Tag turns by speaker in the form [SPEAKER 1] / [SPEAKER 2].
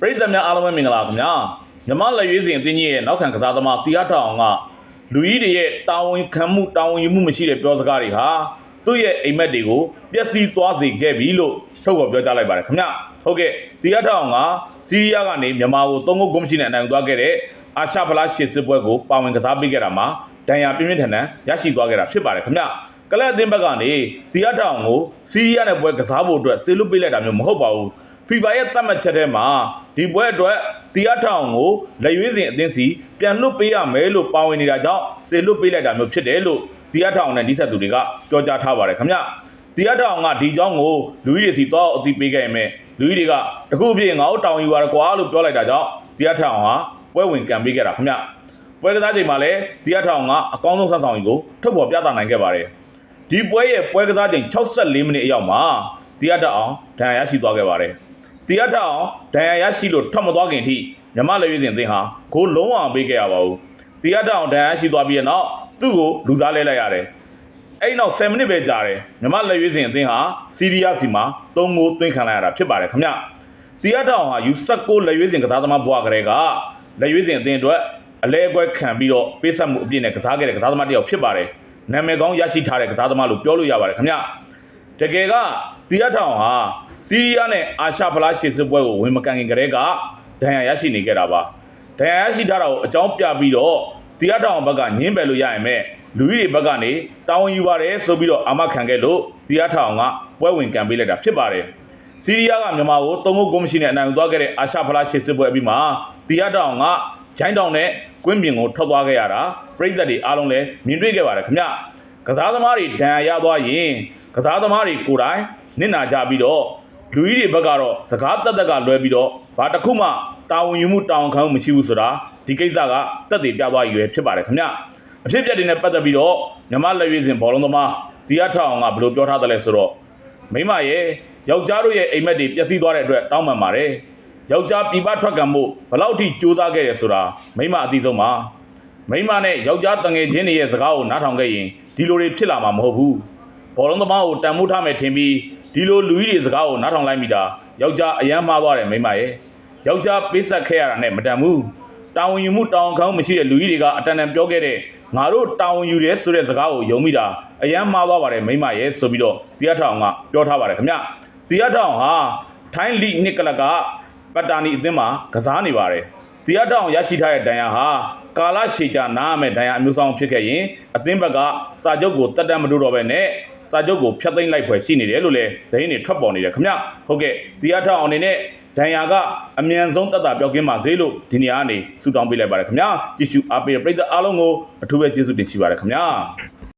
[SPEAKER 1] ပရိသတ်များအားလုံးပဲမင်္ဂလာခင်ဗျာမြမလက်ရွေးစင်အတင်းကြီးရဲ့နောက်ခံကစားသမားတီယာထောင်ကလူကြီးတွေရဲ့တာဝန်ခံမှုတာဝန်ယူမှုမရှိတဲ့ပြောစကားတွေဟာသူ့ရဲ့အိမ်မက်တွေကိုပျက်စီးသွားစေခဲ့ပြီလို့ထုတ်ဖော်ပြောကြားလိုက်ပါတယ်ခင်ဗျာဟုတ်ကဲ့တီယာထောင်ကစီးရီးယားကနေမြန်မာကိုသုံးခုဂုံမရှိနဲ့အနိုင်ယူသွားခဲ့တဲ့အာရှဖလားရှစ်စစ်ပွဲကိုပါဝင်ကစားပေးခဲ့တာမှာဒဏ်ရာပြင်းပြင်းထန်ထန်ရရှိသွားခဲ့တာဖြစ်ပါတယ်ခင်ဗျာကလပ်အသင်းဘက်ကနေတီယာထောင်ကိုစီးရီးယားနဲ့ပွဲကစားဖို့အတွက်ဆေးလွတ်ပေးလိုက်တာမျိုးမဟုတ်ပါဘူး ဖီဗာရဲ့သတ်မှတ်ချက်ထဲမှာဒီပွဲအတွက်တီယာထောင်ကိုလက်ရွေးစင်အသင်းစီပြန်လွတ်ပေးရမယ်လို့ပါဝင်နေတာကြောင့်စေလွတ်ပေးလိုက်တာမျိုးဖြစ်တယ်လို့တီယာထောင်နဲ့နှိဆက်သူတွေကပြောကြားထားပါတယ်ခင်ဗျတီယာထောင်ကဒီကြောင်းကိုလူကြီးတွေစီတော့အသိပေးခဲ့ရမယ်လူကြီးတွေကတခုပြည့်ငါတို့တောင်းယူရကွာလို့ပြောလိုက်တာကြောင့်တီယာထောင်ဟာပွဲဝင်ကံပေးခဲ့တာခင်ဗျပွဲကစားချိန်မှာလည်းတီယာထောင်ကအကောင်းဆုံးဆက်ဆောင်ကြီးကိုထုတ်ဖော်ပြသနိုင်ခဲ့ပါတယ်ဒီပွဲရဲ့ပွဲကစားချိန်64မိနစ်အရောက်မှာတရားတက်အောင်ဒဏ်ရာရရှိသွားခဲ့ပါတယ်။ တရားတက်အောင်ဒဏ်ရာရရှိလို့ထွက်မသွားခင်အထိမြမလက်ရွေးစင်အသင်းဟာဂိုးလုံးအောင်ပေးခဲ့ရပါဘူး။တရားတက်အောင်ဒဏ်ရာရရှိသွားပြီးတဲ့နောက်သူ့ကိုလူစားလဲလိုက်ရတယ်။အဲ့ဒီနောက်7မိနစ်ပဲကြာတယ်မြမလက်ရွေးစင်အသင်းဟာစီးရီးယားစီမှာ3ဂိုးသွင်းခံလိုက်ရတာဖြစ်ပါတယ်ခင်ဗျ။တရားတက်အောင်ဟာယူဆက်ကိုလက်ရွေးစင်ကစားသမားဘွားကလေးကလက်ရွေးစင်အသင်းအတွက်အလဲအကွဲခံပြီးတော့ပေးဆက်မှုအပြည့်နဲ့ကစားခဲ့တဲ့ကစားသမားတစ်ယောက်ဖြစ်ပါတယ်။နာမည်ကောင်းရရှိထားတဲ့ကစားသမားလို့ပြောလို့ရပါတယ်ခင်ဗျ။တကယ်ကတီရထောင်ဟာ စီးရီးယားနဲ့အာရှဖလားရှေ့စစ်ပွဲကိုဝင်မကန်ခင်ကတည်းကဒဏ်ရာရရှိနေခဲ့တာပါ။ဒဏ်ရာရရှိထားတာကိုအကြောင်းပြပြီးတော့တီရထောင်ဘက်ကညင်းပယ်လို့ရရင်မဲ့လူကြီးတွေဘက်ကနေတာဝန်ယူပါတယ်ဆိုပြီးတော့အာမခံခဲ့လို့တီရထောင်ကပွဲဝင်ကန်ပေးလိုက်တာဖြစ်ပါတယ်။စီးရီးယားကမြန်မာကိုသုံးခုကိုမရှိနဲ့အနိုင်ယူသွားခဲ့တဲ့အာရှဖလားရှေ့စစ်ပွဲအပြီးမှာတီယာတောင်ကဂျိုင်းတောင်နဲ့ကွင်းပြင်ကိုထွက်သွားခဲ့ရတာပြည်သက်တွေအားလုံးလည်းမြင်တွေ့ခဲ့ပါတယ်ခင်ဗျကစားသမားတွေဒဏ်ရာရသွားရင်ကစားသမားတွေကိုယ်တိုင်နစ်နာကြပြီးတော့ လူကြီးတွေဘက်ကတော့စကားတက်တက်ကလွဲပြီးတော့ဘာတစ်ခုမှတာဝန်ယူမှုတာဝန်ခံမှုမရှိဘူးဆိုတာဒီကိစ္စကတက်တည်ပြသွားရွယ်ဖြစ်ပါတယ်ခင်ဗျအဖြစ်အပျက်တွေနဲ့ပတ်သက်ပြီးတော့မြန်မာလက်ရွေးစင်ဘောလုံးသမားတီယာထောင်ကဘယ်လိုပြောထားသလဲဆိုတော့မိမရဲ့ယောက်ျားတို့ရဲ့အိမ်မက်တွေပျက်စီးသွားတဲ့အတွက်တောင်းပန်ပါတယ်။ယောက်ျားပြပထွက်ကံမှုဘလောက်ထိကြိုးစားခဲ့ရဆိုတာမိမအသိဆုံးပါ။မိမနဲ့ယောက်ျားတငယ်ချင်းတွေရဲ့စကားကိုနားထောင်ခဲ့ရင်ဒီလိုတွေဖြစ်လာမှာမဟုတ်ဘူး။ဘောလုံးသမားကိုတန်မိုးထားမယ်ထင်ပြီး ဒီလိုလူကြီးတွေစကားကိုနားထောင်လိုက်မိတာယောက်ျားအယမ်းမှားသွားတယ်မိမရဲ့။ယောက်ျားပေးဆက်ခဲ့ရတာနဲ့မတန်ဘူး။တာဝန်ယူမှုတာဝန်ခံမှုမရှိတဲ့လူကြီးတွေကအတန်တန်ပြောခဲ့တဲ့ငါတို့တာဝန်ယူတယ်ဆိုတဲ့စကားကိုယုံမိတာအယမ်းမှားသွားပါတယ်မိမရဲ့ဆိုပြီးတော့တရားထောင်ကပြောထားပါတယ်ခင်ဗျတရားထောင်ဟာထိုင်းလိနစ်ကလကပတ်တာနီအသင်းမှာကစားနေပါတယ်တရားထောင်ရရှိထားတဲ့ဒဏ်ရာဟာကာလရှည်ကြာနားရမယ့်ဒဏ်ရာအမျိုးဆောင်ဖြစ်ခဲ့ရင်အသင်းဘက်ကစာချုပ်ကိုတက်တက်မတိုးတော့ပဲနဲ့ စာချုပ်ကိုဖျက်သိမ်းလိုက်ဖွယ်ရှိနေတယ်လို့လည်းသတင်းတွေထွက်ပေါ်နေတယ်ခင်ဗျဟုတ်ကဲ့တရားထောင်အနေနဲ့ဒဏ်ရာကအမြန်ဆုံးတက်တာပြောကင်းပါစေလို့ဒီနေရာကနေဆုတောင်းပေးလိုက်ပါတယ်ခင်ဗျာကြည့်ရှုအားပေးတဲ့ပရိသတ်အားလုံးကိုအထူးပဲကျေးဇူးတင်ရှိပါတယ်ခင်ဗျာ